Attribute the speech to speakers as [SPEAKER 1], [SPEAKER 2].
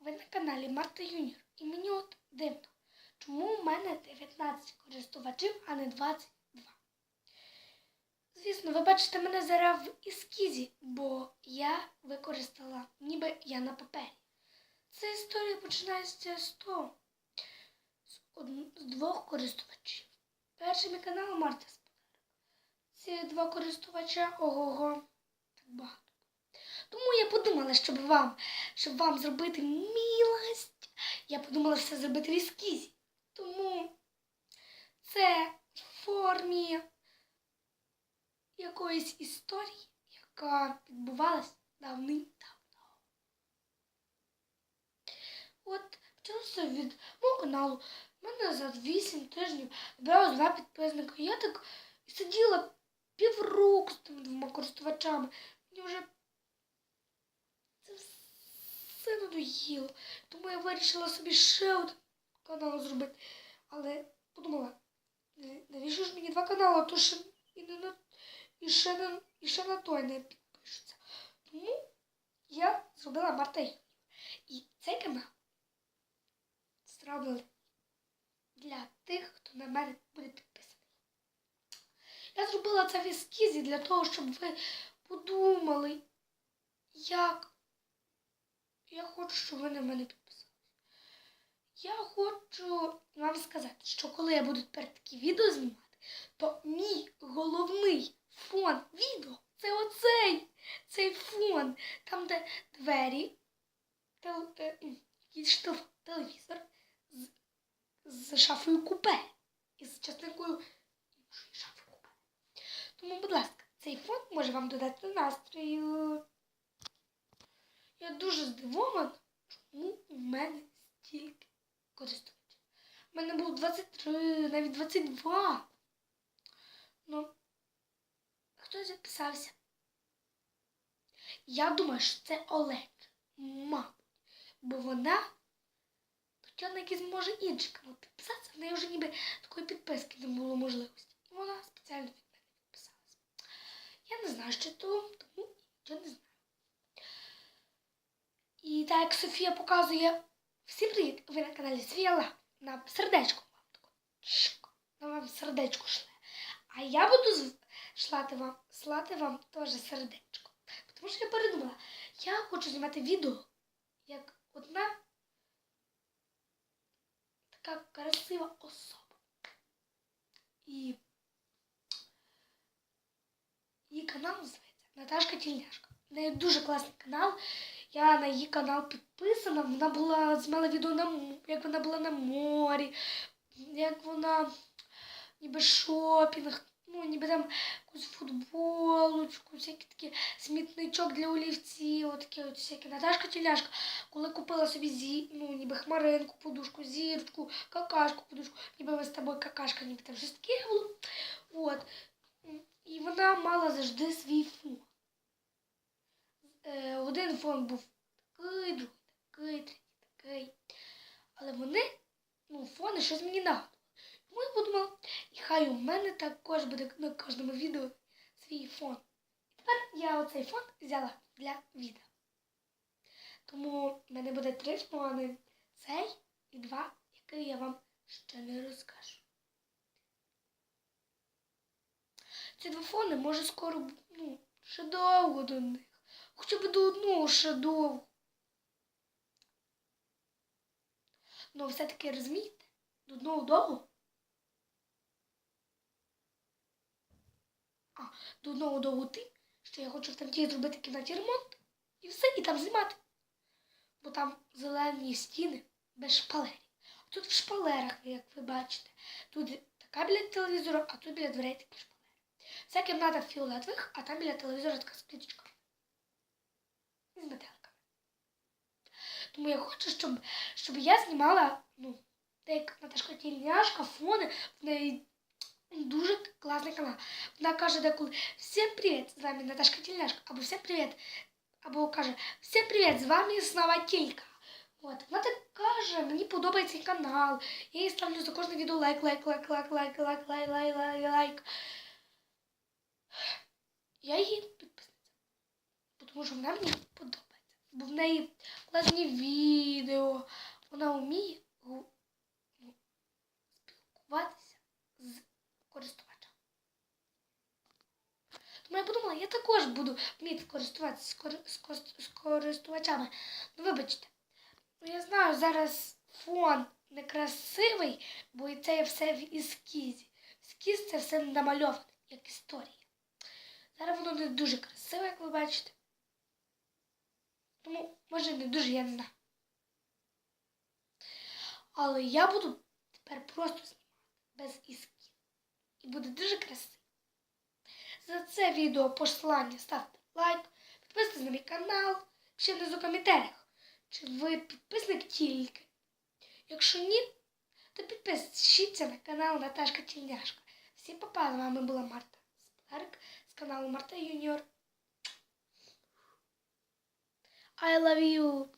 [SPEAKER 1] ви на каналі Марта Юніор. І мені от дивно, чому у мене 19 користувачів, а не 22. Звісно, ви бачите мене зараз в ескізі, бо я використала, ніби я на папері. Ця історія починається з того, з, з двох користувачів. Перший мій канал Марта Сподарок. Ці два користувача ого-го, так багато. Тому я подумала, щоб вам, щоб вам зробити милость, я подумала все зробити в ескізі. Тому це в формі якоїсь історії, яка відбувалась давним-давно. От почалося від мого каналу. У мене за 8 тижнів набралось два підписника. Я так сиділа півроку з тими двома користувачами. Мені вже все надоїло. Тому я вирішила собі ще один канал зробити. Але подумала, навіщо ж мені два канали, то ще і, не на, і, ще, на, і ще на той не підпишуться. Тому я зробила Марта І цей канал зробили для тих, хто на мене буде підписаний. Я зробила це в ескізі для того, щоб ви подумали, як я хочу, щоб ви на мене підписались. Я хочу вам сказати, що коли я буду тепер такі відео знімати, то мій головний фон відео це оцей цей фон, там, де двері, тел, е, м, телевізор з, з шафою купе і з частинкою іншої шафи купе. Тому, будь ласка, цей фон може вам додати настрою. Я дуже здивована, чому у мене стільки користувачів. У мене було 23, навіть 22. Ну, хтось записався. Я думаю, що це Олег. Мабуть. Бо вона хотіла якийсь, може, канал підписатися, в неї вже ніби такої підписки не було можливості. І вона спеціально від мене підписалася. Я не знаю, що то, тому нічого не знаю. Так як Софія показує всім привіт, ви на каналі Софія Ла. На сердечко вам тако. Вам сердечко шле. А я буду шлати вам, слати вам теж сердечко. Тому що я передумала, я хочу знімати відео, як одна така красива особа. І її канал називається Наташка Тільняшка. В неї дуже класний канал. Я на її канал підписана. Вона була знімала відео на як вона була на морі, як вона ніби шопінг, ну ніби там якусь футболочку, всякі такі смітничок для олівців, отакі от всякі. Наташка Тіляшка, коли купила собі зі, ну, ніби хмаринку, подушку, зірочку, какашку, подушку, ніби ви з тобою какашка, ніби там щось таке було. От. І вона мала завжди свій фон. Е, один фон був такий, другий такий, третій такий. Але вони, ну, фони щось мені нагадували. Тому я подумала, і хай у мене також буде на кожному відео свій фон. І тепер я оцей фон взяла для відео. Тому в мене буде три фони. Цей і два, які я вам ще не розкажу. Ці два фони може скоро, ну, ще довго до них. Хоча б до одного довго. Ну, все-таки розумієте? До одного довго. А, до одного довго тим, що я хочу в Тамті зробити кімнаті ремонт і все, і там знімати. Бо там зелені стіни без шпалерів. А тут в шпалерах, як ви бачите, тут така біля телевізора, а тут біля дверей такі шпалери. Ця кімната фіолетових, а там біля телевізора така. І з метеликами. Тому я хочу, щоб, щоб я знімала, ну, як Наташка Тільняшка, фони, в неї дуже класний канал. Вона каже деколи Всім привіт, з вами Наташка Тільняшка, або всім привіт, або каже Всім привіт, з вами Слава Тілька. От, вона так каже, мені подобається канал. Я їй ставлю за кожне відео лайк, лайк, лайк, лайк, лайк, лайк, лайк, лайк, лайк, лайк. Я її. Тому що вона мені подобається. бо в неї класні відео. Вона вміє ну, спілкуватися з користувачем. Тому я подумала, я також буду вміти користуватися з, кори- з кос- з користувачами. Ну, вибачте, ну я знаю, зараз фон некрасивий, бо це все в ескізі. Ескіз це все намальоване, як історія. Зараз воно не дуже красиве, як ви бачите. Тому, може, не дуже, я не знаю. Але я буду тепер просто знімати без ескізу. І буде дуже красиво. За це відео посилання ставте лайк, підписуйтесь на мій канал, ще внизу в коментарях. Чи ви підписник тільки? Якщо ні, то підпишіться на канал Наташка Тільняшка. Всім папа, з вами була Марта Сплерк з каналу Марта Юніор. I love you.